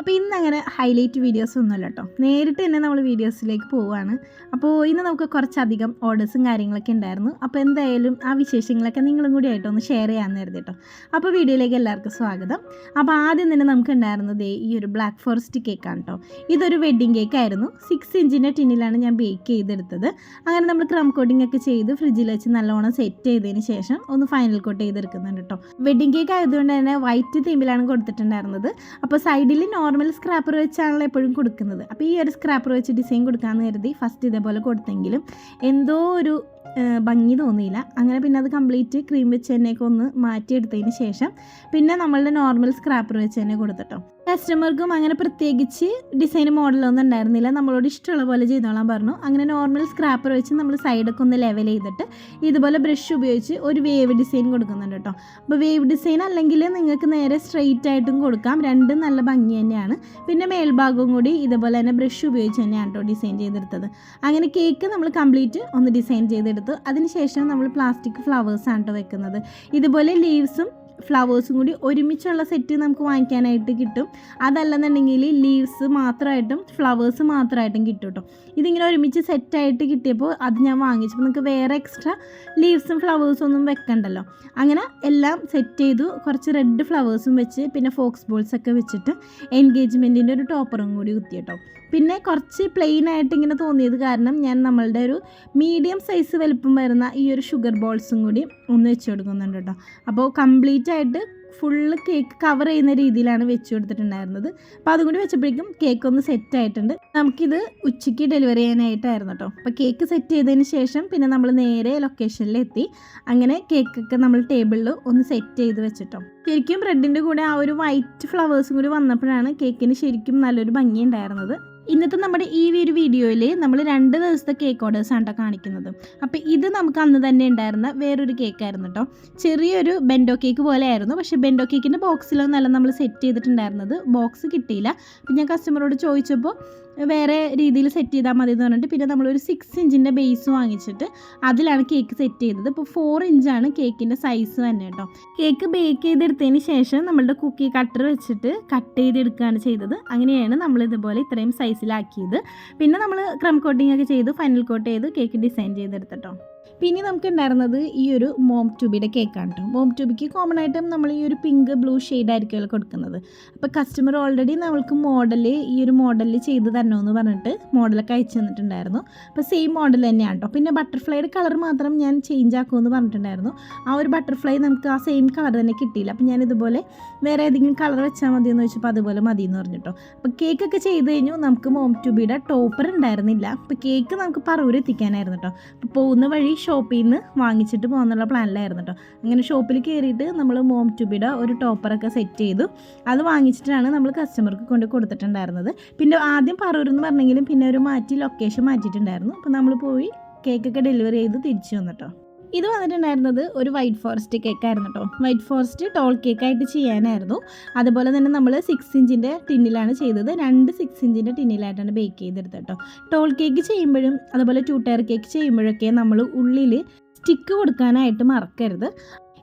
അപ്പോൾ ഇന്ന് അങ്ങനെ ഹൈലൈറ്റ് വീഡിയോസ് ഒന്നുമല്ല കേട്ടോ നേരിട്ട് തന്നെ നമ്മൾ വീഡിയോസിലേക്ക് പോവുകയാണ് അപ്പോൾ ഇന്ന് നമുക്ക് കുറച്ചധികം ഓർഡേഴ്സും കാര്യങ്ങളൊക്കെ ഉണ്ടായിരുന്നു. അപ്പോൾ എന്തായാലും ആ വിശേഷങ്ങളൊക്കെ നിങ്ങളും കൂടി ആയിട്ട് ഒന്ന് ഷെയർ ചെയ്യാമെന്ന് കരുതി കേട്ടോ അപ്പോൾ വീഡിയോയിലേക്ക് എല്ലാവർക്കും സ്വാഗതം. അപ്പോൾ ആദ്യം തന്നെ നമുക്ക് ഉണ്ടായിരുന്നത് ഈ ഒരു ബ്ലാക്ക് ഫോറസ്റ്റ് കേക്കാണ് കേട്ടോ ഇതൊരു വെഡ്ഡിങ് കേക്ക് ആയിരുന്നു. സിക്സ് ഇഞ്ചിന്റെ ടിന്നിലാണ് ഞാൻ ബേക്ക് ചെയ്തെടുത്തത്. അങ്ങനെ നമ്മൾ ക്രം കോട്ടിംഗ് ഒക്കെ ചെയ്ത് ഫ്രിഡ്ജിൽ വെച്ച് നല്ലോണം സെറ്റ് ചെയ്തതിന് ശേഷം ഒന്ന് ഫൈനൽ കോട്ട് ചെയ്തെടുക്കുന്നുണ്ട് കേട്ടോ വെഡ്ഡിങ് കേക്ക് ആയതുകൊണ്ട് തന്നെ വൈറ്റ് തീമിലാണ് കൊടുത്തിട്ടുണ്ടായിരുന്നത്. അപ്പോൾ സൈഡിൽ നോർമൽ സ്ക്രാപ്പർ വെച്ചാണല്ലോ എപ്പോഴും കൊടുക്കുന്നത്. അപ്പോൾ ഈ ഒരു സ്ക്രാപ്പർ വെച്ച് ഡിസൈൻ കൊടുക്കാമെന്ന് കരുതി ഫസ്റ്റ് ഇതേപോലെ കൊടുത്തെങ്കിലും എന്തോ ഒരു ഭംഗി തോന്നിയില്ല. അങ്ങനെ പിന്നെ അത് കംപ്ലീറ്റ് ക്രീം വെച്ച് തന്നെയൊക്കെ ഒന്ന് മാറ്റിയെടുത്തതിന് ശേഷം പിന്നെ നമ്മളുടെ നോർമൽ സ്ക്രാപ്പർ വെച്ച് തന്നെ കൊടുത്തിട്ടോ കസ്റ്റമർക്കും അങ്ങനെ പ്രത്യേകിച്ച് ഡിസൈൻ മോഡലൊന്നും ഉണ്ടായിരുന്നില്ല. നമ്മളോട് ഇഷ്ടമുള്ള പോലെ ചെയ്തോളാൻ പറഞ്ഞു. അങ്ങനെ നോർമൽ സ്ക്രാപ്പർ വെച്ച് നമ്മൾ സൈഡൊക്കെ ഒന്ന് ലെവൽ ചെയ്തിട്ട് ഇതുപോലെ ബ്രഷ് ഉപയോഗിച്ച് ഒരു വേവ് ഡിസൈൻ കൊടുക്കുന്നുണ്ട് കേട്ടോ. അപ്പോൾ വേവ് ഡിസൈൻ അല്ലെങ്കിൽ നിങ്ങൾക്ക് നേരെ സ്ട്രെയിറ്റ് ആയിട്ടും കൊടുക്കാം. രണ്ടും നല്ല ഭംഗി തന്നെയാണ്. പിന്നെ മേൽഭാഗവും കൂടി ഇതുപോലെ തന്നെ ബ്രഷ് ഉപയോഗിച്ച് തന്നെയാണ് കേട്ടോ ഡിസൈൻ ചെയ്തെടുത്തത്. അങ്ങനെ കേക്ക് നമ്മൾ കംപ്ലീറ്റ് ഒന്ന് ഡിസൈൻ ചെയ്തെടുത്തു അതിനുശേഷം നമ്മൾ പ്ലാസ്റ്റിക് ഫ്ലവേഴ്സാണ് കേട്ടോ വെക്കുന്നത്. ഇതുപോലെ ലീവ്സും ഫ്ലവേഴ്സും കൂടി ഒരുമിച്ചുള്ള സെറ്റ് നമുക്ക് വാങ്ങിക്കാനായിട്ട് കിട്ടും. അതല്ലെന്നുണ്ടെങ്കിൽ ലീവ്സ് മാത്രമായിട്ടും ഫ്ലവേഴ്സ് മാത്രമായിട്ടും കിട്ടും കേട്ടോ ഇതിങ്ങനെ ഒരുമിച്ച് സെറ്റായിട്ട് കിട്ടിയപ്പോൾ അത് ഞാൻ വാങ്ങിച്ചപ്പോൾ നിങ്ങൾക്ക് വേറെ എക്സ്ട്രാ ലീവ്സും ഫ്ലവേഴ്സും ഒന്നും വെക്കണ്ടല്ലോ. അങ്ങനെ എല്ലാം സെറ്റ് ചെയ്തു. കുറച്ച് റെഡ് ഫ്ലവേഴ്സും വെച്ച് പിന്നെ ഫോക്സ് ബോൾസ് ഒക്കെ വെച്ചിട്ട് എൻഗേജ്മെന്റിന്റെ ഒരു ടോപ്പറും കൂടി കുത്തി കേട്ടോ. പിന്നെ കുറച്ച് പ്ലെയിൻ ആയിട്ട് ഇങ്ങനെ തോന്നിയത് കാരണം ഞാൻ നമ്മളുടെ ഒരു മീഡിയം സൈസ് വലുപ്പം വരുന്ന ഈ ഒരു ഷുഗർ ബോൾസും കൂടി ഒന്ന് വെച്ച് കൊടുക്കുന്നുണ്ട് കേട്ടോ. അപ്പോൾ കംപ്ലീറ്റ് ആയിട്ട് ഫുള്ള് കേക്ക് കവർ ചെയ്യുന്ന രീതിയിലാണ് വെച്ച് കൊടുത്തിട്ടുണ്ടായിരുന്നത്. അപ്പോൾ അതും കൂടി വെച്ചപ്പോഴേക്കും കേക്ക് ഒന്ന് സെറ്റ് ആയിട്ടുണ്ട്. നമുക്കിത് ഉച്ചയ്ക്ക് ഡെലിവറി ചെയ്യാനായിട്ടായിരുന്നു കേട്ടോ അപ്പോൾ കേക്ക് സെറ്റ് ചെയ്തതിന് ശേഷം പിന്നെ നമ്മൾ നേരെ ലൊക്കേഷനിലെത്തി അങ്ങനെ കേക്കൊക്കെ നമ്മൾ ടേബിളിൽ ഒന്ന് സെറ്റ് ചെയ്ത് വെച്ചിട്ടോ. ശരിക്കും ബ്രെഡിന്റെ കൂടെ ആ ഒരു വൈറ്റ് ഫ്ലവേഴ്സും കൂടി വന്നപ്പോഴാണ് കേക്കിന് ശരിക്കും നല്ലൊരു ഭംഗി ഉണ്ടായിരുന്നത്. ഇന്നത്തെ നമ്മുടെ ഈ ഒരു വീഡിയോയിൽ നമ്മൾ രണ്ട് ദിവസത്തെ കേക്ക് ഓർഡേഴ്സ് ആണ് കേട്ടോ കാണിക്കുന്നത്. അപ്പോൾ ഇത് നമുക്ക് അന്ന് തന്നെ ഉണ്ടായിരുന്ന വേറൊരു കേക്കായിരുന്നു കേട്ടോ ചെറിയൊരു ബെൻഡോ കേക്ക് പോലെ ആയിരുന്നു. പക്ഷേ ബെൻഡോ കേക്കിന്റെ ബോക്സിലൊന്നല്ല നമ്മൾ സെറ്റ് ചെയ്തിട്ടുണ്ടായിരുന്നത്. ബോക്സ് കിട്ടിയില്ല. അപ്പം ഞാൻ കസ്റ്റമറോട് ചോദിച്ചപ്പോൾ വേറെ രീതിയിൽ സെറ്റ് ചെയ്താൽ മതി എന്ന് പറഞ്ഞിട്ട് പിന്നെ നമ്മളൊരു സിക്സ് ഇഞ്ചിന്റെ ബേസ് വാങ്ങിച്ചിട്ട് അതിലാണ് കേക്ക് സെറ്റ് ചെയ്തത്. ഇപ്പോൾ ഫോർ ഇഞ്ചാണ് കേക്കിന്റെ സൈസ് തന്നെ കേട്ടോ. കേക്ക് ബേക്ക് ചെയ്തെടുത്തതിന് ശേഷം നമ്മളുടെ കുക്കി കട്ടർ വെച്ചിട്ട് കട്ട് ചെയ്തെടുക്കുകയാണ് ചെയ്തത്. അങ്ങനെയാണ് നമ്മൾ ഇതുപോലെ ഇത്രയും സൈസിലാക്കിയത് പിന്നെ നമ്മൾ ക്രം കോട്ടിംഗ് ഒക്കെ ചെയ്ത് ഫൈനൽ കോട്ട് ചെയ്ത് കേക്ക് ഡിസൈൻ ചെയ്തെടുത്തിട്ടോ പിന്നെ നമുക്ക് ഉണ്ടായിരുന്നത് ഈ ഒരു മോം ട്യൂബിയുടെ കേക്കാണ് കേട്ടോ. മോം ട്യൂബിക്ക് കോമൺ ആയിട്ടും നമ്മൾ ഈ ഒരു പിങ്ക് ബ്ലൂ ഷെയ്ഡ് ആയിരിക്കുമല്ലോ കൊടുക്കുന്നത്. അപ്പോൾ കസ്റ്റമർ ഓൾറെഡി നമ്മൾക്ക് മോഡൽ ഈ ഒരു മോഡലിൽ ചെയ്ത് തരണമെന്ന് പറഞ്ഞിട്ട് മോഡലൊക്കെ അയച്ചു തന്നിട്ടുണ്ടായിരുന്നു. അപ്പോൾ സെയിം മോഡൽ തന്നെയാണ് കേട്ടോ. പിന്നെ ബട്ടർഫ്ലൈയുടെ കളർ മാത്രം ഞാൻ ചേഞ്ച് ആക്കുമെന്ന് പറഞ്ഞിട്ടുണ്ടായിരുന്നു. ആ ഒരു ബട്ടർഫ്ലൈ നമുക്ക് ആ സെയിം കളർ തന്നെ കിട്ടിയില്ല. അപ്പോൾ ഞാൻ ഇതുപോലെ വേറെ ഏതെങ്കിലും കളർ വെച്ചാൽ മതി എന്ന് വെച്ചപ്പോൾ അതുപോലെ മതി എന്ന് പറഞ്ഞിട്ടോ അപ്പോൾ കേക്കൊക്കെ ചെയ്ത് കഴിഞ്ഞു നമുക്ക് മോം ട്യൂബിയുടെ ടോപ്പർ ഉണ്ടായിരുന്നില്ല. അപ്പോൾ കേക്ക് നമുക്ക് പറവൂർ എത്തിക്കാനായിരുന്നു കേട്ടോ. അപ്പോൾ പോകുന്ന വഴി ഷോപ്പിൽ നിന്ന് വാങ്ങിച്ചിട്ട് പോകുന്നുള്ള പ്ലാനിലായിരുന്നു കേട്ടോ അങ്ങനെ ഷോപ്പിൽ കയറിയിട്ട് നമ്മൾ മോം ട്യൂബിയുടെ ഒരു ടോപ്പറൊക്കെ സെറ്റ് ചെയ്തു. അത് വാങ്ങിച്ചിട്ടാണ് നമ്മൾ കസ്റ്റമർക്ക് കൊണ്ട് കൊടുത്തിട്ടുണ്ടായിരുന്നത്. പിന്നെ ആദ്യം പറവൂർ എന്ന് പറഞ്ഞെങ്കിലും പിന്നെ ഒരു മാറ്റി ലൊക്കേഷൻ മാറ്റിയിട്ടുണ്ടായിരുന്നു. അപ്പോൾ നമ്മൾ പോയി കേക്കൊക്കെ ഡെലിവറി ചെയ്ത് തിരിച്ചു വന്നിട്ടോ ഇത് വന്നിട്ടുണ്ടായിരുന്നത് ഒരു വൈറ്റ് ഫോറസ്റ്റ് കേക്കായിരുന്നു കേട്ടോ വൈറ്റ് ഫോറസ്റ്റ് ടോൾ കേക്കായിട്ട് ചെയ്യാനായിരുന്നു. അതുപോലെ തന്നെ നമ്മൾ സിക്സ് ഇഞ്ചിന്റെ ടിന്നിലാണ് ചെയ്തത്. രണ്ട് സിക്സ് ഇഞ്ചിന്റെ ടിന്നിലായിട്ടാണ് ബേക്ക് ചെയ്തെടുത്തത് കേട്ടോ ടോൾ കേക്ക് ചെയ്യുമ്പോഴും അതുപോലെ ടൂ ടയർ കേക്ക് ചെയ്യുമ്പോഴൊക്കെ നമ്മൾ ഉള്ളിൽ സ്റ്റിക്ക് കൊടുക്കാനായിട്ട് മറക്കരുത്.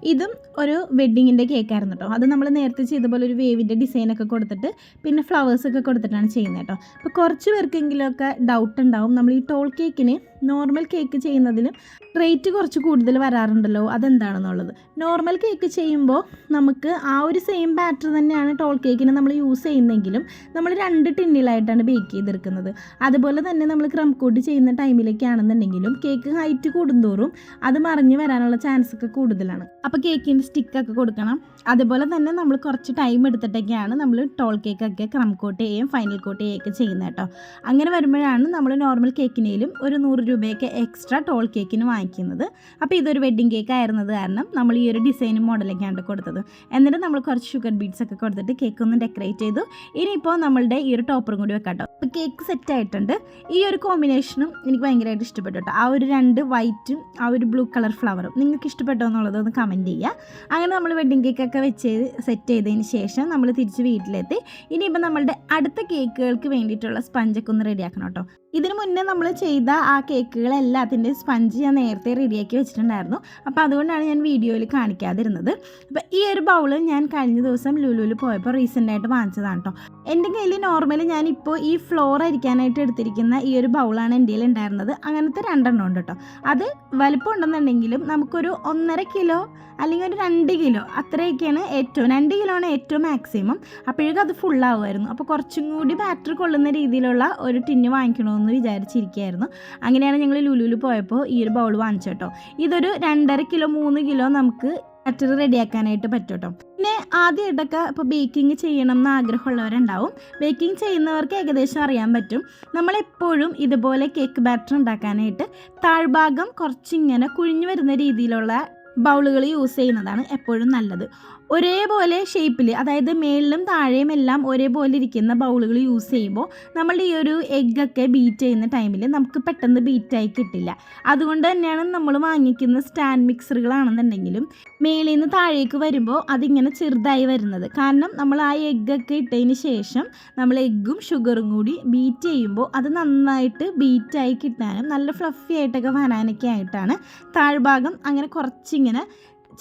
ഇതും ഒരു വെഡ്ഡിങ്ങിന്റെ കേക്കായിരുന്നു കേട്ടോ. അത് നമ്മൾ നേരത്തെ ചെയ്ത പോലെ ഒരു വേവിന്റെ ഡിസൈനൊക്കെ കൊടുത്തിട്ട് പിന്നെ ഫ്ലവേഴ്സൊക്കെ കൊടുത്തിട്ടാണ് ചെയ്യുന്നത് കേട്ടോ. അപ്പോൾ കുറച്ച് പേർക്കെങ്കിലുമൊക്കെ ഡൗട്ട് ഉണ്ടാവും. നമ്മൾ ഈ ടോൾ കേക്കിന് നോർമൽ കേക്ക് ചെയ്യുന്നതിലും റേറ്റ് കുറച്ച് കൂടുതൽ വരാറുണ്ടല്ലോ. അതെന്താണെന്നുള്ളത്. നോർമൽ കേക്ക് ചെയ്യുമ്പോൾ നമുക്ക് ആ ഒരു സെയിം ബാറ്റർ തന്നെയാണ് ടോൾ കേക്കിന് നമ്മൾ യൂസ് ചെയ്യുന്നെങ്കിലും നമ്മൾ രണ്ട് ടിന്നിലായിട്ടാണ് ബേക്ക് ചെയ്തെടുക്കുന്നത്. അതുപോലെ തന്നെ നമ്മൾ ക്രം കോട്ട് ചെയ്യുന്ന ടൈമിലൊക്കെ ആണെന്നുണ്ടെങ്കിലും കേക്ക് ഹൈറ്റ് കൂടുന്തോറും അത് മറിഞ്ഞ് വരാനുള്ള ചാൻസ് ഒക്കെ കൂടുതലാണ്. അപ്പോൾ കേക്കിന്റെ സ്റ്റിക്കൊക്കെ കൊടുക്കണം. അതുപോലെ തന്നെ നമ്മൾ കുറച്ച് ടൈം എടുത്തിട്ടൊക്കെയാണ് നമ്മൾ ടോൾ കേക്കൊക്കെ ക്രം കോട്ട് ചെയ്യുകയും ഫൈനൽ കോട്ട് ചെയ്യുകയൊക്കെ ചെയ്യുന്നത് കേട്ടോ. അങ്ങനെ വരുമ്പോഴാണ് നമ്മൾ നോർമൽ കേക്കിനേലും ഒരു നൂറ് രൂപയൊക്കെ എക്സ്ട്രാ ടോൾ കേക്കിന് വാങ്ങിക്കുന്നത്. അപ്പോൾ ഇതൊരു വെഡ്ഡിങ് കേക്ക് ആയിരുന്നത് കാരണം നമ്മൾ ഈ ഒരു ഡിസൈനും മോഡലൊക്കെയാണ് കൊടുത്തത്. എന്നിട്ട് നമ്മൾ കുറച്ച് ഷുഗർ ബീഡ്സ് ഒക്കെ കൊടുത്തിട്ട് കേക്ക് ഒന്ന് ഡെക്കറേറ്റ് ചെയ്തു. ഇനിയിപ്പോൾ നമ്മളുടെ ഈ ഒരു ടോപ്പറും കൂടി വെക്കാം കേട്ടോ. അപ്പോൾ കേക്ക് സെറ്റ് ആയിട്ടുണ്ട്. ഈ ഒരു കോമ്പിനേഷനും എനിക്ക് ഭയങ്കരമായിട്ട് ഇഷ്ടപ്പെട്ടു കേട്ടോ. ആ ഒരു രണ്ട് വൈറ്റും ആ ഒരു ബ്ലൂ കളർ ഫ്ലവറും നിങ്ങൾക്ക് ഇഷ്ടപ്പെട്ടോ എന്നുള്ളത് ഒന്ന് കമന്റ് ചെയ്യുക അങ്ങനെ നമ്മൾ വെഡ്ഡിങ് കേക്കൊക്കെ വെച്ച് സെറ്റ് ചെയ്തതിന് ശേഷം നമ്മൾ തിരിച്ച് വീട്ടിലെത്തി. ഇനിയിപ്പോൾ നമ്മളുടെ അടുത്ത കേക്കുകൾക്ക് വേണ്ടിയിട്ടുള്ള സ്പഞ്ചൊക്കെ ഒന്ന് റെഡിയാക്കണം കേട്ടോ. ഇതിന് മുന്നേ നമ്മൾ ചെയ്ത ആ കേക്കുകളെല്ലാത്തിന്റെ സ്പഞ്ച് ഞാൻ നേരത്തെ റെഡിയാക്കി വെച്ചിട്ടുണ്ടായിരുന്നു. അപ്പോൾ അതുകൊണ്ടാണ് ഞാൻ വീഡിയോയിൽ കാണിക്കാതിരുന്നത്. അപ്പോൾ ഈ ഒരു ബൗൾ ഞാൻ കഴിഞ്ഞ ദിവസം ലുലുവിൽ പോയപ്പോൾ റീസെന്റ് ആയിട്ട് വാങ്ങിച്ചതാണ് കേട്ടോ എന്റെ കയ്യിൽ നോർമലി ഞാനിപ്പോൾ ഈ ഫ്ലോർ അരിക്കാനായിട്ട് എടുത്തിരിക്കുന്ന ഈ ഒരു ബൗളാണ് എന്റെ കയ്യിൽ ഉണ്ടായിരുന്നത്. അങ്ങനത്തെ രണ്ടെണ്ണം ഉണ്ട് കേട്ടോ അത് വലിപ്പം ഉണ്ടെന്നുണ്ടെങ്കിലും നമുക്കൊരു ഒന്നര കിലോ അല്ലെങ്കിൽ ഒരു രണ്ട് കിലോ അത്രയൊക്കെയാണ് ഏറ്റവും രണ്ട് കിലോ ആണ് ഏറ്റവും മാക്സിമം അപ്പോഴേക്കും അത് ഫുള്ളാവുമായിരുന്നു അപ്പോൾ കുറച്ചും കൂടി ബാറ്ററി കൊള്ളുന്ന രീതിയിലുള്ള ഒരു ടിന്ന് വാങ്ങിക്കണമെന്ന് വിചാരിച്ചിരിക്കുകയായിരുന്നു. അങ്ങനെയാണ് ഞങ്ങൾ ലുലുവിൽ പോയപ്പോൾ ഈ ഒരു ബൗൾ വാങ്ങിച്ചു കേട്ടോ ഇതൊരു രണ്ടര കിലോ മൂന്ന് കിലോ നമുക്ക് ബാറ്ററി റെഡിയാക്കാനായിട്ട് പറ്റും പിന്നെ ആദ്യമായിട്ടൊക്കെ ഇപ്പോൾ ബേക്കിംഗ് ചെയ്യണം എന്ന് ആഗ്രഹമുള്ളവരുണ്ടാവും. ബേക്കിംഗ് ചെയ്യുന്നവർക്ക് ഏകദേശം അറിയാൻ പറ്റും. നമ്മളെപ്പോഴും ഇതുപോലെ കേക്ക് ബാറ്റർ ഉണ്ടാക്കാനായിട്ട് താഴ്ഭാഗം കുറച്ചിങ്ങനെ കുഴിഞ്ഞു വരുന്ന രീതിയിലുള്ള ബൗളുകൾ യൂസ് ചെയ്യുന്നതാണ് എപ്പോഴും നല്ലത്. ഒരേപോലെ ഷേപ്പിൽ അതായത് മേളിലും താഴെയും എല്ലാം ഒരേപോലെ ഇരിക്കുന്ന ബൗളുകൾ യൂസ് ചെയ്യുമ്പോൾ നമ്മളുടെ ഈ ഒരു എഗ്ഗൊക്കെ ബീറ്റ് ചെയ്യുന്ന ടൈമിൽ നമുക്ക് പെട്ടെന്ന് ബീറ്റായി കിട്ടില്ല. അതുകൊണ്ട് തന്നെയാണ് നമ്മൾ വാങ്ങിക്കുന്ന സ്റ്റാൻഡ് മിക്സറുകളാണെന്നുണ്ടെങ്കിലും മേളിൽ നിന്ന് താഴേക്ക് വരുമ്പോൾ അതിങ്ങനെ ചെറുതായി വരുന്നത്. കാരണം നമ്മൾ ആ എഗ്ഗൊക്കെ ഇട്ടതിന് ശേഷം നമ്മൾ എഗ്ഗും ഷുഗറും കൂടി ബീറ്റ് ചെയ്യുമ്പോൾ അത് നന്നായിട്ട് ബീറ്റായി കിട്ടാനും നല്ല ഫ്ലഫി ആയിട്ടൊക്കെ വരാനൊക്കെ ആയിട്ടാണ് താഴ്ഭാഗം അങ്ങനെ കുറച്ചിങ്ങനെ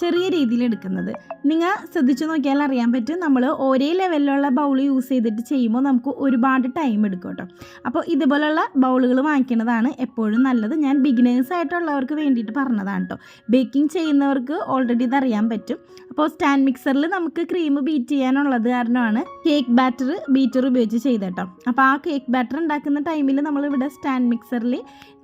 ചെറിയ രീതിയിൽ എടുക്കുന്നത്. നിങ്ങൾ ശ്രദ്ധിച്ചു നോക്കിയാൽ അറിയാൻ പറ്റും നമ്മൾ ഒരേ ലെവലിലുള്ള ബൗൾ യൂസ് ചെയ്തിട്ട് ചെയ്യുമ്പോൾ നമുക്ക് ഒരുപാട് ടൈം എടുക്കും കേട്ടോ. അപ്പോൾ ഇതുപോലുള്ള ബൗളുകൾ വാങ്ങിക്കുന്നതാണ് എപ്പോഴും നല്ലത്. ഞാൻ ബിഗിനേഴ്സ് ആയിട്ടുള്ളവർക്ക് വേണ്ടിയിട്ട് പറഞ്ഞതാണ് കേട്ടോ. ബേക്കിംഗ് ചെയ്യുന്നവർക്ക് ഓൾറെഡി ഇത് അറിയാൻ പറ്റും. അപ്പോൾ സ്റ്റാൻഡ് മിക്സറിൽ നമുക്ക് ക്രീം ബീറ്റ് ചെയ്യാനുള്ളത് കാരണമാണ് കേക്ക് ബാറ്റർ ബീറ്റർ ഉപയോഗിച്ച് ചെയ്തേട്ടോ. അപ്പോൾ ആ കേക്ക് ബാറ്റർ ഉണ്ടാക്കുന്ന ടൈമിൽ നമ്മളിവിടെ സ്റ്റാൻഡ് മിക്സറിൽ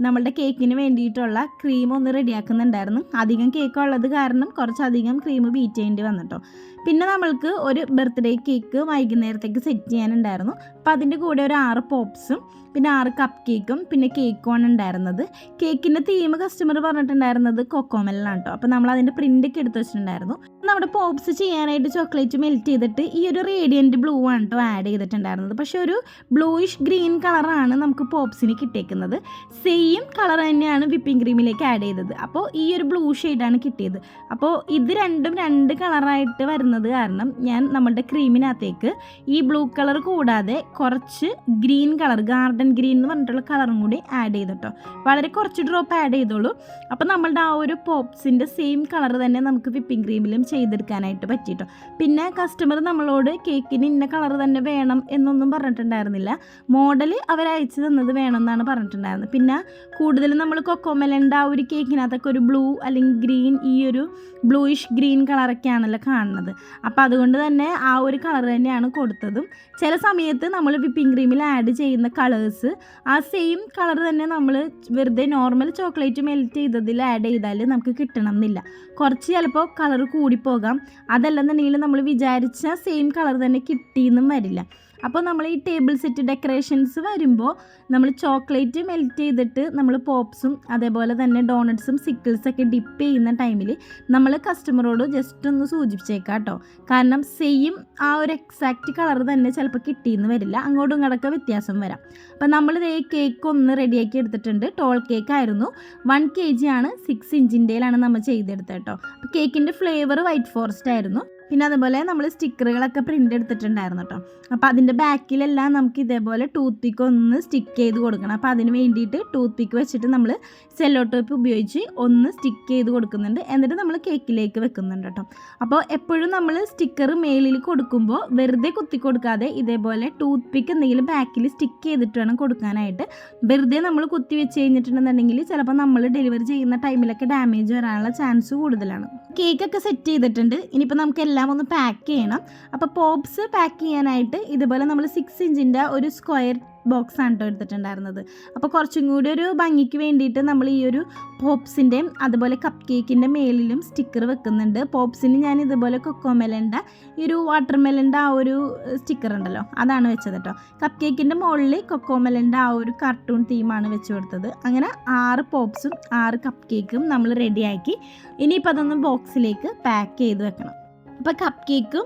നമ്മളുടെ കേക്കിന് വേണ്ടിയിട്ടുള്ള ക്രീം ഒന്ന് റെഡിയാക്കുന്നുണ്ടായിരുന്നു അധികം കേക്ക് ഉള്ളത് കാരണം കുറച്ചധികം ക്രീം ബീറ്റ് ചെയ്യേണ്ടി വന്നിട്ടോ. പിന്നെ നമ്മൾക്ക് ഒരു ബർത്ത്ഡേ കേക്ക് വൈകുന്നേരത്തേക്ക് സെറ്റ് ചെയ്യാനുണ്ടായിരുന്നു. അപ്പോൾ അതിന്റെ കൂടെ ഒരു ആറ് പോപ്സും പിന്നെ ആറ് കപ്പ് കേക്കും പിന്നെ കേക്കുമാണ് ഉണ്ടായിരുന്നത്. കേക്കിന്റെ തീം കസ്റ്റമർ പറഞ്ഞിട്ടുണ്ടായിരുന്നത് കൊക്കോമെല്ലാണ് കേട്ടോ അപ്പോൾ നമ്മൾ അതിന്റെ പ്രിന്റ് ഒക്കെ എടുത്ത് വെച്ചിട്ടുണ്ടായിരുന്നു. നമ്മുടെ പോപ്സ് ചെയ്യാനായിട്ട് ചോക്ലേറ്റ് മെൽറ്റ് ചെയ്തിട്ട് ഈ ഒരു റേഡിയന്റ് ബ്ലൂ ആണ് കേട്ടോ ആഡ് ചെയ്തിട്ടുണ്ടായിരുന്നത്. പക്ഷേ ഒരു ബ്ലൂയിഷ് ഗ്രീൻ കളറാണ് നമുക്ക് പോപ്സിന് കിട്ടിയേക്കുന്നത്. സെയിം കളർ തന്നെയാണ് വിപ്പിംഗ് ക്രീമിലേക്ക് ആഡ് ചെയ്തത്. അപ്പോൾ ഈ ഒരു ബ്ലൂ ഷെയ്ഡാണ് കിട്ടിയത്. അപ്പോൾ ഇത് രണ്ടും രണ്ട് കളറായിട്ട് വരുന്നത് കാരണം ഞാൻ നമ്മുടെ ക്രീമിനകത്തേക്ക് ഈ ബ്ലൂ കളർ കൂടാതെ കുറച്ച് ഗ്രീൻ കളർ ഗാർഡൻ ഗ്രീൻ എന്ന് പറഞ്ഞിട്ടുള്ള കളറും കൂടി ആഡ് ചെയ്തിട്ടോ. വളരെ കുറച്ച് ഡ്രോപ്പ് ആഡ് ചെയ്തോളൂ. അപ്പോൾ നമ്മളുടെ ആ ഒരു പോപ്സിന്റെ സെയിം കളർ തന്നെ നമുക്ക് വിപ്പിംഗ് ക്രീമിലും ചെയ്തെടുക്കാനായിട്ട് പറ്റിയിട്ടോ പിന്നെ കസ്റ്റമർ നമ്മളോട് കേക്കിന് ഇന്ന കളർ തന്നെ വേണം എന്നൊന്നും പറഞ്ഞിട്ടുണ്ടായിരുന്നില്ല. മോഡൽ അവർ അയച്ചു തന്നത് വേണമെന്നാണ് പറഞ്ഞിട്ടുണ്ടായിരുന്നത്. പിന്നെ കൂടുതലും നമ്മൾ കൊക്കോമെലന്റെ ആ ഒരു കേക്കിനകത്തൊക്കെ ഒരു ബ്ലൂ അല്ലെങ്കിൽ ഗ്രീൻ ഈ ഒരു ബ്ലൂയിഷ് ഗ്രീൻ കളറൊക്കെയാണല്ലോ കാണുന്നത്. അപ്പോൾ അതുകൊണ്ട് തന്നെ ആ ഒരു കളർ തന്നെയാണ് കൊടുത്തതും. ചില സമയത്ത് നമ്മൾ വിപ്പിംഗ് ക്രീമിൽ ആഡ് ചെയ്യുന്ന കളേഴ്സ് ആ സെയിം കളർ തന്നെ നമ്മൾ വെറുതെ നോർമൽ ചോക്ലേറ്റ് മെൽറ്റ് ചെയ്തതിൽ ആഡ് ചെയ്താൽ നമുക്ക് കിട്ടണം എന്നില്ല കുറച്ച് ചിലപ്പോൾ കളർ കൂടിപ്പോകാം. അതല്ലെന്നുണ്ടെങ്കിൽ നമ്മൾ വിചാരിച്ച സെയിം കളർ തന്നെ കിട്ടിയെന്നും വരില്ല. അപ്പോൾ നമ്മൾ ഈ ടേബിൾ സെറ്റ് ഡെക്കറേഷൻസ് വരുമ്പോൾ നമ്മൾ ചോക്ലേറ്റ് മെൽറ്റ് ചെയ്തിട്ട് നമ്മൾ പോപ്സും അതേപോലെ തന്നെ ഡോണറ്റ്സും സിക്കിൾസൊക്കെ ഡിപ്പ് ചെയ്യുന്ന ടൈമിൽ നമ്മൾ കസ്റ്റമറോട് ജസ്റ്റ് ഒന്ന് സൂചിപ്പിച്ചേക്കാം കേട്ടോ കാരണം സെയിം ആ ഒരു എക്സാക്റ്റ് കളർ തന്നെ ചിലപ്പോൾ കിട്ടിയെന്ന് വരില്ല. അങ്ങോട്ടും ഇങ്ങോട്ടൊക്കെ വ്യത്യാസം വരാം. അപ്പോൾ നമ്മൾ ഈ കേക്ക് ഒന്ന് റെഡിയാക്കി എടുത്തിട്ടുണ്ട്. ടോൾ കേക്ക് ആയിരുന്നു. വൺ കെ ജി ആണ് സിക്സ് ഇഞ്ചിന്റെയിലാണ് നമ്മൾ ചെയ്തെടുത്തത് കേട്ടോ അപ്പോൾ കേക്കിന്റെ ഫ്ലേവർ വൈറ്റ് ഫോറസ്റ്റ് ആയിരുന്നു. പിന്നെ അതുപോലെ നമ്മൾ സ്റ്റിക്കറുകളൊക്കെ പ്രിന്റ് എടുത്തിട്ടുണ്ടായിരുന്നു കേട്ടോ അപ്പോൾ അതിന്റെ ബാക്കിലെല്ലാം നമുക്ക് ഇതേപോലെ ടൂത്ത് പിക്ക് ഒന്ന് സ്റ്റിക്ക് ചെയ്ത് കൊടുക്കണം. അപ്പോൾ അതിന് വേണ്ടിയിട്ട് ടൂത്ത് പിക്ക് വെച്ചിട്ട് നമ്മൾ സെല്ലോ ടോപ്പ് ഉപയോഗിച്ച് ഒന്ന് സ്റ്റിക്ക് ചെയ്ത് കൊടുക്കുന്നുണ്ട്. എന്നിട്ട് നമ്മൾ കേക്കിലേക്ക് വെക്കുന്നുണ്ട് കേട്ടോ അപ്പോൾ എപ്പോഴും നമ്മൾ സ്റ്റിക്കർ മേലിൽ കൊടുക്കുമ്പോൾ വെറുതെ കുത്തി കൊടുക്കാതെ ഇതേപോലെ ടൂത്ത് പിക്ക് എന്തെങ്കിലും ബാക്കിൽ സ്റ്റിക്ക് ചെയ്തിട്ട് വേണം കൊടുക്കാനായിട്ട്. വെറുതെ നമ്മൾ കുത്തി വെച്ച് കഴിഞ്ഞിട്ടുണ്ടെന്നുണ്ടെങ്കിൽ ചിലപ്പോൾ നമ്മൾ ഡെലിവറി ചെയ്യുന്ന ടൈമിലൊക്കെ ഡാമേജ് വരാനുള്ള ചാൻസ് കൂടുതലാണ്. കേക്കൊക്കെ സെറ്റ് ചെയ്തിട്ടുണ്ട്. ഇനിയിപ്പോൾ നമുക്ക് ഒന്ന് പാക്ക് ചെയ്യണം. അപ്പോൾ പോപ്സ് പാക്ക് ചെയ്യാനായിട്ട് ഇതുപോലെ നമ്മൾ സിക്സ് ഇഞ്ചിന്റെ ഒരു സ്ക്വയർ ബോക്സ് ആണ് കേട്ടോ എടുത്തിട്ടുണ്ടായിരുന്നത്. അപ്പോൾ കുറച്ചും കൂടി ഒരു ഭംഗിക്ക് വേണ്ടിയിട്ട് നമ്മൾ ഈ ഒരു പോപ്സിന്റെയും അതുപോലെ കപ്പ് കേക്കിന്റെ മേലിലും സ്റ്റിക്കർ വെക്കുന്നുണ്ട്. പോപ്സിന് ഞാൻ ഇതുപോലെ കൊക്കോമെലന്റെ ഈ ഒരു വാട്ടർ മെലന്റെ ആ ഒരു സ്റ്റിക്കർ ഉണ്ടല്ലോ അതാണ് വെച്ചത് കേട്ടോ കപ്പ് കേക്കിന്റെ മുകളിൽ കൊക്കോമെലന്റെ ആ ഒരു കാർട്ടൂൺ തീമാണ് വെച്ച് കൊടുത്തത്. അങ്ങനെ ആറ് പോപ്സും ആറ് കപ്പ് കേക്കും നമ്മൾ റെഡിയാക്കി ഇനിയിപ്പോൾ അതൊന്ന് ബോക്സിലേക്ക് പാക്ക് ചെയ്ത് വെക്കണം. അപ്പോൾ കപ്പ് കേക്കും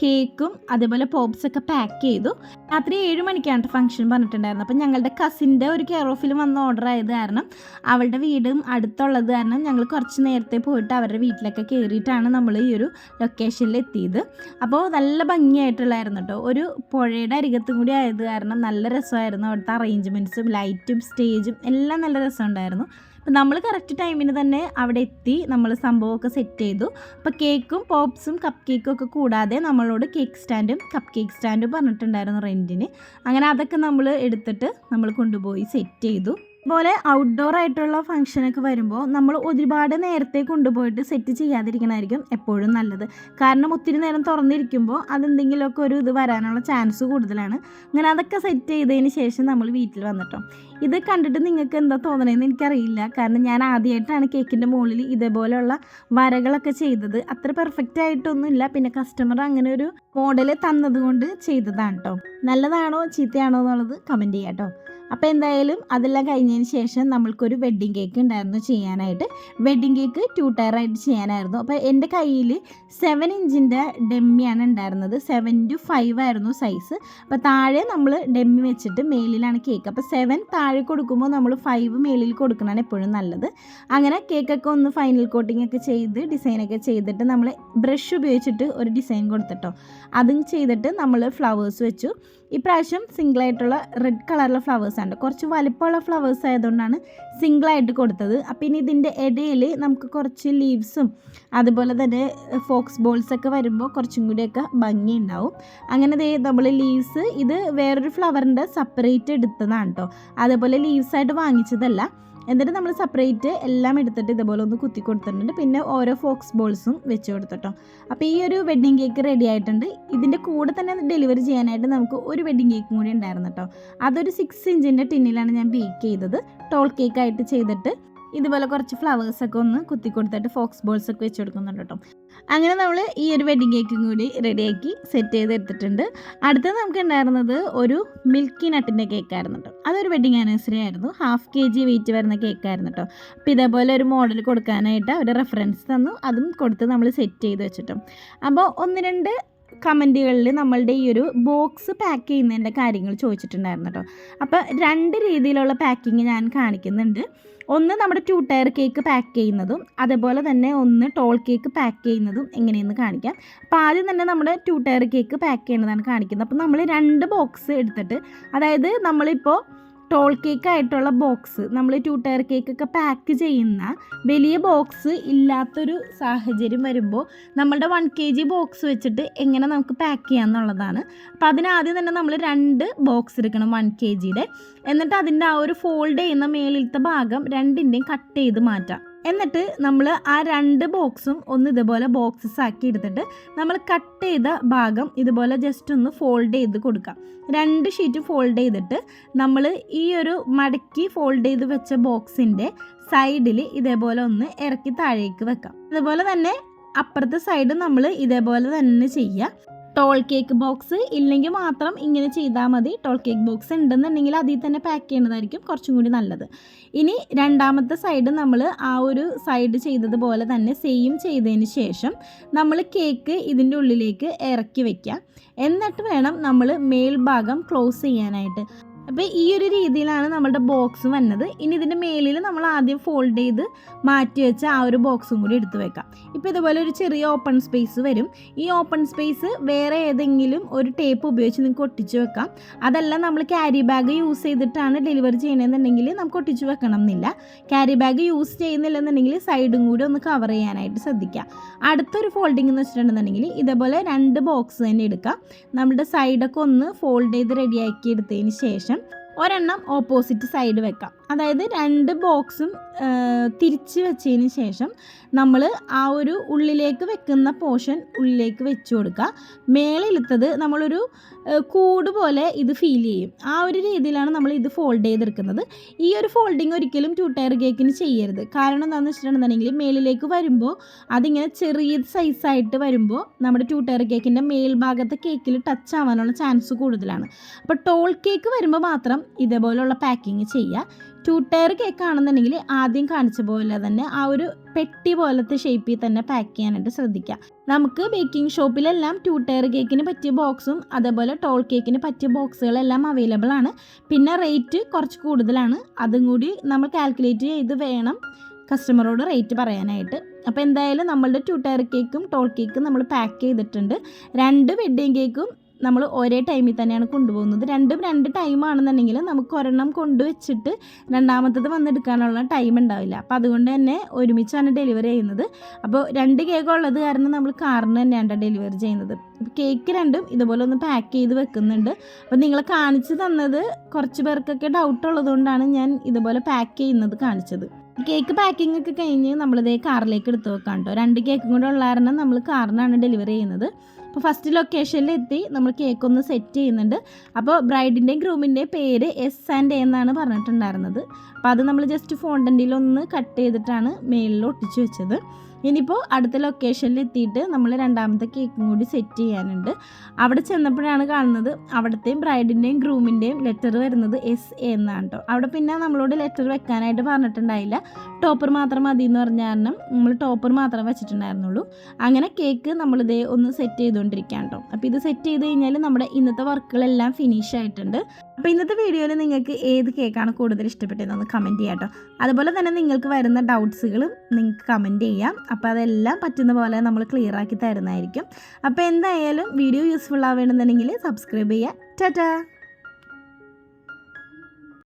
കേക്കും അതേപോലെ പോപ്സ് ഒക്കെ പാക്ക് ചെയ്തു. രാത്രി ഏഴ് മണിക്കാണ് ഫംഗ്ഷൻ പറഞ്ഞിട്ടുണ്ടായിരുന്നു അപ്പം ഞങ്ങളുടെ കസിന്റെ ഒരു കെയർ ഓഫിൽ വന്ന് ഓർഡർ ആയത് കാരണം അവളുടെ വീടും അടുത്തുള്ളത് കാരണം ഞങ്ങൾ കുറച്ച് നേരത്തെ പോയിട്ട് അവരുടെ വീട്ടിലൊക്കെ കയറിയിട്ടാണ് നമ്മൾ ഈ ഒരു ലൊക്കേഷനിൽ എത്തിയത്. അപ്പോൾ നല്ല ഭംഗിയായിട്ടുള്ളായിരുന്നു കേട്ടോ ഒരു പുഴയുടെ അരികത്തും കൂടി ആയത് കാരണം നല്ല രസമായിരുന്നു. അവിടുത്തെ അറേഞ്ച്മെന്റ്സും ലൈറ്റും സ്റ്റേജും എല്ലാം നല്ല രസമുണ്ടായിരുന്നു. അപ്പം നമ്മൾ കറക്റ്റ് ടൈമിന് തന്നെ അവിടെ എത്തി നമ്മൾ സംഭവമൊക്കെ സെറ്റ് ചെയ്തു. അപ്പോൾ കേക്കും പോപ്സും കപ്പ് കേക്കും ഒക്കെ കൂടാതെ നമ്മളോട് കേക്ക് സ്റ്റാൻഡും കപ്പ് കേക്ക് സ്റ്റാൻഡും പറഞ്ഞിട്ടുണ്ടായിരുന്നു റെന്റിന് അങ്ങനെ അതൊക്കെ നമ്മൾ എടുത്തിട്ട് നമ്മൾ കൊണ്ടുപോയി സെറ്റ് ചെയ്തു. അതുപോലെ ഔട്ട്ഡോർ ആയിട്ടുള്ള ഫംഗ്ഷനൊക്കെ വരുമ്പോൾ നമ്മൾ ഒരുപാട് നേരത്തെ കൊണ്ടുപോയിട്ട് സെറ്റ് ചെയ്യാതിരിക്കണമായിരിക്കും എപ്പോഴും നല്ലത്. കാരണം ഒത്തിരി നേരം തുറന്നിരിക്കുമ്പോൾ അതെന്തെങ്കിലുമൊക്കെ ഒരു ഇത് വരാനുള്ള ചാൻസ് കൂടുതലാണ്. അങ്ങനെ അതൊക്കെ സെറ്റ് ചെയ്തതിന് ശേഷം നമ്മൾ വീട്ടിൽ വന്നിട്ടോ. ഇത് കണ്ടിട്ട് നിങ്ങൾക്ക് എന്താ തോന്നണേന്ന് എനിക്കറിയില്ല. കാരണം ഞാൻ ആദ്യമായിട്ടാണ് കേക്കിന്റെ മുകളിൽ ഇതേപോലെയുള്ള വരകളൊക്കെ ചെയ്തത്. അത്ര പെർഫെക്റ്റ് ആയിട്ടൊന്നുമില്ല. പിന്നെ കസ്റ്റമർ അങ്ങനെ ഒരു മോഡൽ തന്നതുകൊണ്ട് ചെയ്തതാണ് കേട്ടോ നല്ലതാണോ ചീത്തയാണോ എന്നുള്ളത് കമന്റ് ചെയ്യാം കേട്ടോ അപ്പോൾ എന്തായാലും അതെല്ലാം കഴിഞ്ഞതിന് ശേഷം നമ്മൾക്കൊരു വെഡ്ഡിങ് കേക്ക് ഉണ്ടായിരുന്നു ചെയ്യാനായിട്ട്. വെഡ്ഡിങ് കേക്ക് ടു ടയറായിട്ട് ചെയ്യാനായിരുന്നു. അപ്പോൾ എന്റെ കയ്യിൽ സെവൻ ഇഞ്ചിന്റെ ഡെമ്മിയാണ് ഉണ്ടായിരുന്നത്. സെവൻ ടു ഫൈവ് ആയിരുന്നു സൈസ് അപ്പോൾ താഴെ നമ്മൾ ഡെമ്മി വെച്ചിട്ട് മേലിലാണ് കേക്ക് അപ്പോൾ സെവൻ താഴെ കൊടുക്കുമ്പോൾ നമ്മൾ ഫൈവ് മേലിൽ കൊടുക്കണതാണ് എപ്പോഴും നല്ലത്. അങ്ങനെ കേക്കൊക്കെ ഒന്ന് ഫൈനൽ കോട്ടിംഗ് ഒക്കെ ചെയ്ത് ഡിസൈനൊക്കെ ചെയ്തിട്ട് നമ്മൾ ബ്രഷ് ഉപയോഗിച്ചിട്ട് ഒരു ഡിസൈൻ കൊടുത്തിട്ടോ. അതും ചെയ്തിട്ട് നമ്മൾ ഫ്ലവേഴ്സ് വെച്ചു. ഇപ്രാവശ്യം സിംഗിളായിട്ടുള്ള റെഡ് കളറിലെ ഫ്ലവേഴ്സാണ് കുറച്ച് വലിപ്പമുള്ള ഫ്ലവേഴ്സ് ആയതുകൊണ്ടാണ് സിംഗിളായിട്ട് കൊടുത്തത്. അപ്പം ഇനി ഇതിന്റെ ഇടയിൽ നമുക്ക് കുറച്ച് ലീവ്സും അതുപോലെ തന്നെ ഫോക്സ് ബോൾസ് ഒക്കെ വരുമ്പോൾ കുറച്ചും കൂടിയൊക്കെ ഭംഗി ഉണ്ടാവും. അങ്ങനെ ദേ നമ്മൾ ലീവ്സ് ഇത് വേറൊരു ഫ്ലവറിന്റെ സെപ്പറേറ്റ് എടുത്തതാണ് കേട്ടോ അതേപോലെ ലീവ്സായിട്ട് വാങ്ങിച്ചതല്ല. എന്നിട്ട് നമ്മൾ സെപ്പറേറ്റ് എല്ലാം എടുത്തിട്ട് ഇതുപോലെ ഒന്ന് കുത്തി കൊടുത്തിട്ടുണ്ട്. പിന്നെ ഓരോ ഫോക്സ് ബോൾസും വെച്ച് കൊടുത്തിട്ടോ. അപ്പോൾ ഈ ഒരു വെഡ്ഡിങ് കേക്ക് റെഡി ആയിട്ടുണ്ട്. ഇതിന്റെ കൂടെ തന്നെ ഡെലിവറി ചെയ്യാനായിട്ട് നമുക്ക് ഒരു വെഡ്ഡിങ് കേക്കും കൂടി ഉണ്ടായിരുന്നു കേട്ടോ അതൊരു സിക്സ് ഇഞ്ചിന്റെ ടിന്നിലാണ് ഞാൻ ബേക്ക് ചെയ്തത്. ടോൾ കേക്കായിട്ട് ചെയ്തിട്ട് ഇതുപോലെ കുറച്ച് ഫ്ലവേഴ്സ് ഒക്കെ ഒന്ന് കുത്തി കൊടുത്തിട്ട് ഫോക്സ് ബോൾസ് ഒക്കെ വെച്ച് കൊടുക്കുന്നുണ്ട് കേട്ടോ. അങ്ങനെ നമ്മൾ ഈ ഒരു വെഡിങ് കേക്കും കൂടി റെഡിയാക്കി സെറ്റ് ചെയ്ത് എടുത്തിട്ടുണ്ട്. അടുത്തത് നമുക്ക് ഉണ്ടായിരുന്നത് ഒരു മിൽക്കി നട്ടിന്റെ കേക്കായിരുന്നു കേട്ടോ. അതൊരു വെഡിങ് ആനിവേഴ്സറി ആയിരുന്നു. ഹാഫ് കെ ജി വെയിറ്റ് വരുന്ന കേക്കായിരുന്നു കേട്ടോ. അപ്പോൾ ഇതേപോലെ ഒരു മോഡൽ കൊടുക്കാനായിട്ട് ഒരു റെഫറൻസ് തന്നു. അതും കൊടുത്ത് നമ്മൾ സെറ്റ് ചെയ്ത് വെച്ചിട്ടും. അപ്പോൾ ഒന്ന് രണ്ട് കമന്റുകളിൽ നമ്മളുടെ ഈ ഒരു ബോക്സ് പാക്ക് ചെയ്യുന്നതിന്റെ കാര്യങ്ങൾ ചോദിച്ചിട്ടുണ്ടായിരുന്നു കേട്ടോ. അപ്പോൾ രണ്ട് രീതിയിലുള്ള പാക്കിങ് ഞാൻ കാണിക്കുന്നുണ്ട്. ഒന്ന് നമ്മുടെ ടു ടയർ കേക്ക് പാക്ക് ചെയ്യുന്നതും അതേപോലെ തന്നെ ഒന്ന് ടോൾ കേക്ക് പാക്ക് ചെയ്യുന്നതും എങ്ങനെയെന്ന് കാണിക്കാം. അപ്പോൾ ആദ്യം തന്നെ നമ്മുടെ ടു ടയർ കേക്ക് പാക്ക് ചെയ്യുന്നതാണ് കാണിക്കുന്നത്. അപ്പോൾ നമ്മൾ രണ്ട് ബോക്സ് എടുത്തിട്ട് അതായത് നമ്മളിപ്പോൾ ടോൾ കേക്ക് ആയിട്ടുള്ള ബോക്സ് നമ്മൾ ടു ടയർ കേക്കൊക്കെ പാക്ക് ചെയ്യുന്ന വലിയ ബോക്സ് ഇല്ലാത്തൊരു സാഹചര്യം വരുമ്പോൾ നമ്മളുടെ വൺ കെ ജി ബോക്സ് വെച്ചിട്ട് എങ്ങനെ നമുക്ക് പാക്ക് ചെയ്യാമെന്നുള്ളതാണ് അപ്പോൾ അതിനാദ്യം തന്നെ നമ്മൾ രണ്ട് ബോക്സ് എടുക്കണം വൺ കെ ജിയുടെ എന്നിട്ട് അതിന്റെ ആ ഒരു ഫോൾഡ് ചെയ്യുന്ന മേളിലത്തെ ഭാഗം രണ്ടിന്റെയും കട്ട് ചെയ്ത് മാറ്റാം. എന്നിട്ട് നമ്മൾ ആ രണ്ട് ബോക്സും ഒന്ന് ഇതുപോലെ ബോക്സസ് ആക്കി എടുത്തിട്ട് നമ്മൾ കട്ട് ചെയ്ത ഭാഗം ഇതുപോലെ ജസ്റ്റ് ഒന്ന് ഫോൾഡ് ചെയ്ത് കൊടുക്കാം. രണ്ട് ഷീറ്റ് ഫോൾഡ് ചെയ്തിട്ട് നമ്മൾ ഈ ഒരു മടക്കി ഫോൾഡ് ചെയ്ത് വെച്ച ബോക്സിന്റെ സൈഡിൽ ഇതേപോലെ ഒന്ന് ഇറക്കി താഴേക്ക് വെക്കാം. അതുപോലെ തന്നെ അപ്പുറത്തെ സൈഡ് നമ്മൾ ഇതേപോലെ തന്നെ ചെയ്യുക ടോൾ കേക്ക് ബോക്സ് ഇല്ലെങ്കിൽ മാത്രം ഇങ്ങനെ ചെയ്താൽ മതി. ടോൾ കേക്ക് ബോക്സ് ഉണ്ടെന്നുണ്ടെങ്കിൽ അതിൽ തന്നെ പാക്ക് ചെയ്യുന്നതായിരിക്കും കുറച്ചും കൂടി നല്ലത്. ഇനി രണ്ടാമത്തെ സൈഡ് നമ്മൾ ആ ഒരു സൈഡ് ചെയ്തതുപോലെ തന്നെ സെയിം ചെയ്തതിന് ശേഷം നമ്മൾ കേക്ക് ഇതിന്റെ ഉള്ളിലേക്ക് ഇറക്കി വയ്ക്കുക എന്നിട്ട് വേണം നമ്മൾ മേൽഭാഗം ക്ലോസ് ചെയ്യാനായിട്ട്. അപ്പോൾ ഈ ഒരു രീതിയിലാണ് നമ്മുടെ ബോക്സ് വന്നത്. ഇനി ഇതിന്റെ മേലിൽ നമ്മൾ ആദ്യം ഫോൾഡ് ചെയ്ത് മാറ്റി വെച്ച ആ ഒരു ബോക്സും കൂടി എടുത്തു വെക്കാം. ഇപ്പോൾ ഇതുപോലെ ഒരു ചെറിയ ഓപ്പൺ സ്പേസ് വരും. ഈ ഓപ്പൺ സ്പേസ് വേറെ ഏതെങ്കിലും ഒരു ടേപ്പ് ഉപയോഗിച്ച് നിങ്ങൾക്ക് ഒട്ടിച്ച് വെക്കാം. അതല്ല നമ്മൾ ക്യാരി ബാഗ് യൂസ് ചെയ്തിട്ടാണ് ഡെലിവറി ചെയ്യണമെന്നുണ്ടെങ്കിൽ നമുക്ക് ഒട്ടിച്ച് വെക്കണം എന്നില്ല ക്യാരി ബാഗ് യൂസ് ചെയ്യുന്നില്ലെന്നുണ്ടെങ്കിൽ സൈഡും കൂടി ഒന്ന് കവർ ചെയ്യാനായിട്ട് ശ്രദ്ധിക്കുക അടുത്തൊരു ഫോൾഡിംഗ് എന്ന് വെച്ചിട്ടുണ്ടെന്നുണ്ടെങ്കിൽ ഇതേപോലെ രണ്ട് ബോക്സ് തന്നെ എടുക്കാം. നമ്മുടെ സൈഡൊക്കെ ഒന്ന് ഫോൾഡ് ചെയ്ത് റെഡിയാക്കി എടുത്തതിന് ശേഷം ഒരെണ്ണം ഓപ്പോസിറ്റ് സൈഡ് വെക്കാം. അതായത് രണ്ട് ബോക്സും തിരിച്ച് വെച്ചതിന് ശേഷം നമ്മൾ ആ ഒരു ഉള്ളിലേക്ക് വെക്കുന്ന പോർഷൻ ഉള്ളിലേക്ക് വെച്ച് കൊടുക്കുക. മേളിലത്തത് നമ്മളൊരു കൂട് പോലെ ഇത് ഫീൽ ചെയ്യും. ആ ഒരു രീതിയിലാണ് നമ്മൾ ഇത് ഫോൾഡ് ചെയ്തെടുക്കുന്നത്. ഈ ഒരു ഫോൾഡിങ് ഒരിക്കലും ടു ടയർ കേക്കിന് ചെയ്യരുത്. കാരണം എന്താണെന്ന് വെച്ചിട്ടുണ്ടെന്നുണ്ടെങ്കിൽ മേളിലേക്ക് വരുമ്പോൾ അതിങ്ങനെ ചെറിയ സൈസായിട്ട് വരുമ്പോൾ നമ്മുടെ ടു ടയർ കേക്കിന്റെ മേൽഭാഗത്തെ കേക്കിൽ ടച്ച് ആവാനുള്ള ചാൻസ് കൂടുതലാണ്. അപ്പോൾ ടോൾ കേക്ക് വരുമ്പോൾ മാത്രം ഇതേപോലെയുള്ള പാക്കിങ് ചെയ്യുക. ടു ടയർ കേക്ക് ആണെന്നുണ്ടെങ്കിൽ ആദ്യം കാണിച്ച പോലെ തന്നെ ആ ഒരു പെട്ടി പോലത്തെ ഷേപ്പിൽ തന്നെ പാക്ക് ചെയ്യാനായിട്ട് ശ്രദ്ധിക്കുക. നമുക്ക് ബേക്കിംഗ് ഷോപ്പിലെല്ലാം ടു ടയർ കേക്കിന് പറ്റിയ ബോക്സും അതേപോലെ ടോൾ കേക്കിന് പറ്റിയ ബോക്സുകളെല്ലാം അവൈലബിൾ ആണ്. പിന്നെ റേറ്റ് കുറച്ച് കൂടുതലാണ്. അതും കൂടി നമ്മൾ കാൽക്കുലേറ്റ് ചെയ്ത് വേണം കസ്റ്റമറോട് റേറ്റ് പറയാനായിട്ട്. അപ്പോൾ എന്തായാലും നമ്മളുടെ ടു ടയർ കേക്കും ടോൾ കേക്കും നമ്മൾ പാക്ക് ചെയ്തിട്ടുണ്ട്. രണ്ട് വെഡ്ഡിങ് കേക്കും നമ്മൾ ഒരേ ടൈമിൽ തന്നെയാണ് കൊണ്ടുപോകുന്നത്. രണ്ടും രണ്ട് ടൈം ആണെന്നുണ്ടെങ്കിൽ നമുക്ക് ഒരെണ്ണം കൊണ്ടുവച്ചിട്ട് രണ്ടാമത്തത് വന്നെടുക്കാനുള്ള ടൈം ഉണ്ടാവില്ല. അപ്പോൾ അതുകൊണ്ട് തന്നെ ഒരുമിച്ചാണ് ഡെലിവറി ചെയ്യുന്നത്. അപ്പോൾ രണ്ട് കേക്ക് ഉള്ളത് കാരണം നമ്മൾ കാറിന് തന്നെയാണ് ഡെലിവറി ചെയ്യുന്നത്. കേക്ക് രണ്ടും ഇതുപോലെ ഒന്ന് പാക്ക് ചെയ്ത് വെക്കുന്നുണ്ട്. അപ്പോൾ നിങ്ങൾ കാണിച്ചു തന്നത് കുറച്ച് പേർക്കൊക്കെ ഡൗട്ട് ഉള്ളതുകൊണ്ടാണ് ഞാൻ ഇതുപോലെ പാക്ക് ചെയ്യുന്നത് കാണിച്ചത്. കേക്ക് പാക്കിംഗ് ഒക്കെ കഴിഞ്ഞ് നമ്മളിതേ കാറിലേക്ക് എടുത്ത് വെക്കാം കേട്ടോ. രണ്ട് കേക്കും കൂടെ ഉള്ള കാരണം നമ്മൾ കാറിനാണ് ഡെലിവറി ചെയ്യുന്നത്. അപ്പോൾ ഫസ്റ്റ് ലൊക്കേഷനിൽ എത്തി. നമ്മൾ കേക്ക് ഒന്ന് സെറ്റ് ചെയ്യുന്നുണ്ട്. അപ്പോൾ ബ്രൈഡിന്റെയും ഗ്രൂമിന്റെയും പേര് എസ് ആൻഡ് എ എന്നാണ് പറഞ്ഞിട്ടുണ്ടായിരുന്നത്. അപ്പോൾ അത് നമ്മൾ ജസ്റ്റ് ഫോണ്ടന്റിൽ ഒന്ന് കട്ട് ചെയ്തിട്ടാണ് മേളിൽ ഒട്ടിച്ച് വെച്ചത്. ഇനിയിപ്പോൾ അടുത്ത ലൊക്കേഷനിൽ എത്തിയിട്ട് നമ്മൾ രണ്ടാമത്തെ കേക്കും കൂടി സെറ്റ് ചെയ്യാനുണ്ട്. അവിടെ ചെന്നപ്പോഴാണ് കാണുന്നത് അവിടുത്തെയും ബ്രൈഡിന്റെയും ഗ്രൂമിന്റെയും ലെറ്റർ വരുന്നത് എസ് എ എന്നാണ് കേട്ടോ അവിടെ പിന്നെ നമ്മളോട് ലെറ്റർ വെക്കാനായിട്ട് പറഞ്ഞിട്ടുണ്ടായില്ല. ടോപ്പർ മാത്രം മതി എന്ന് പറഞ്ഞ കാരണം നമ്മൾ ടോപ്പർ മാത്രം വെച്ചിട്ടുണ്ടായിരുന്നുള്ളൂ. അങ്ങനെ കേക്ക് നമ്മളിതേ ഒന്ന് സെറ്റ് ചെയ്തുകൊണ്ടിരിക്കുകയാണ് കേട്ടോ അപ്പോൾ ഇത് സെറ്റ് ചെയ്ത് കഴിഞ്ഞാൽ നമ്മുടെ ഇന്നത്തെ വർക്കുകളെല്ലാം ഫിനിഷ് ആയിട്ടുണ്ട്. അപ്പോൾ ഇന്നത്തെ വീഡിയോയിൽ നിങ്ങൾക്ക് ഏത് കേക്കാണ് കൂടുതൽ ഇഷ്ടപ്പെട്ടതെന്ന് കമന്റ് ചെയ്യാം കേട്ടോ അതുപോലെ തന്നെ നിങ്ങൾക്ക് വരുന്ന ഡൗട്ട്സുകളും നിങ്ങൾക്ക് കമന്റ് ചെയ്യാം. അപ്പോൾ അതെല്ലാം പറ്റുന്ന പോലെ നമ്മൾ ക്ലിയർ ആക്കി തരുന്നതായിരിക്കും. അപ്പോൾ എന്തായാലും വീഡിയോ യൂസ്ഫുൾ ആവേണമെന്നുണ്ടെങ്കിൽ സബ്സ്ക്രൈബ് ചെയ്യുക ടാറ്റാ!